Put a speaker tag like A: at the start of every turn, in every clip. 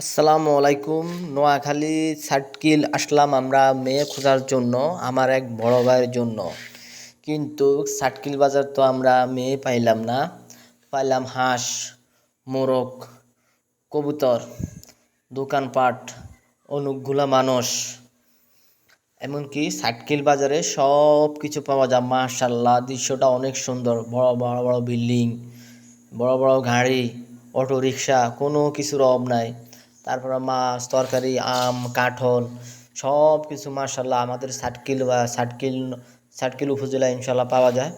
A: আসসালামু আলাইকুম। নোয়াখালী সার্কিল আসলাম আমরা মেয়ে খোঁজার জন্য, আমার এক বড় ভাইয়ের জন্য। কিন্তু সার্কিল বাজার তো আমরা মেয়ে পাইলাম না। পাইলাম হাঁস, মোরগ, কবুতর, দোকানপাট, অনেকগুলা মানুষ। এমনকি সার্কিল বাজারে সব কিছু পাওয়া যায়। মাশাল্লাহ দৃশ্যটা অনেক সুন্দর। বড় বড় বড় বিল্ডিং, বড় বড় গাড়ি অটো রিক্সা কোনো কিছুর অভাব নাই। তারপরে মাছ, তরকারি, আম, কাঁঠাল সব কিছু মার্শাল্লাহ আমাদের সাটকিল বা সাটকিল সাটকিল উপজেলায় ইনশাল্লাহ পাওয়া যায়।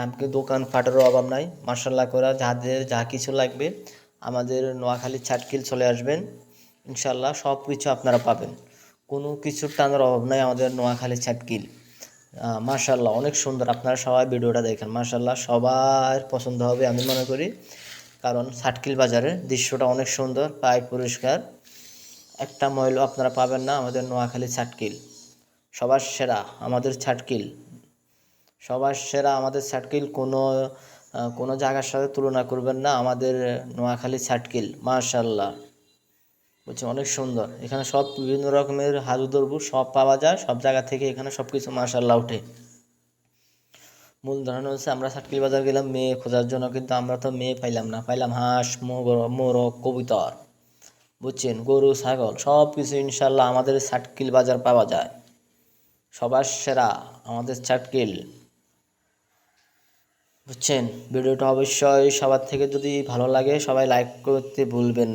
A: এমনকি দোকান ফাটেরও অভাব নাই। মার্শাল্লাহ করে যাদের যা কিছু লাগবে আমাদের নোয়াখালী ছাটকিল চলে আসবেন। ইনশাল্লাহ সব কিছু আপনারা পাবেন। কোনো কিছুর টানার অভাব নাই আমাদের নোয়াখালী ছাটকিল মার্শাল্লাহ অনেক সুন্দর। আপনারা সবাই ভিডিওটা দেখেন। মার্শাল্লাহ সবার পছন্দ হবে আমি মনে করি। কারণ সাটকিল বাজারের দৃশ্যটা অনেক সুন্দর প্রায় পরিষ্কার। একটা ময়লা আপনারা পাবেন না আমাদের নোয়াখালী ছাটকিল সবার সেরা আমাদের ছাটকিল সবার সেরা আমাদের ছাটকিল কোনো কোনো জায়গার সাথে তুলনা করবেন না আমাদের নোয়াখালী ছাটকিল মার্শাল্লাহ বলছি অনেক সুন্দর। এখানে সব বিভিন্ন রকমের হাজু দরবু সব পাওয়া যায়, সব জায়গা থেকে এখানে সব কিছু মার্শাল্লাহ ওঠে। মূল ধরন হচ্ছে আমরা সাটকিল বাজার গেলাম মেয়ে খোঁজার জন্য, কিন্তু আমরা তো মেয়ে পাইলাম না। পাইলাম হাঁস মোরগ, কবুতর, বুঝছেন? গরু, ছাগল সব কিছু ইনশাল্লাহ আমাদের সাটকিল বাজার পাওয়া যায়। সবার সেরা আমাদের সাটকিল বুঝছেন? ভিডিওটা অবশ্যই সবার থেকে যদি ভালো লাগে সবাই লাইক করতে ভুলবেন।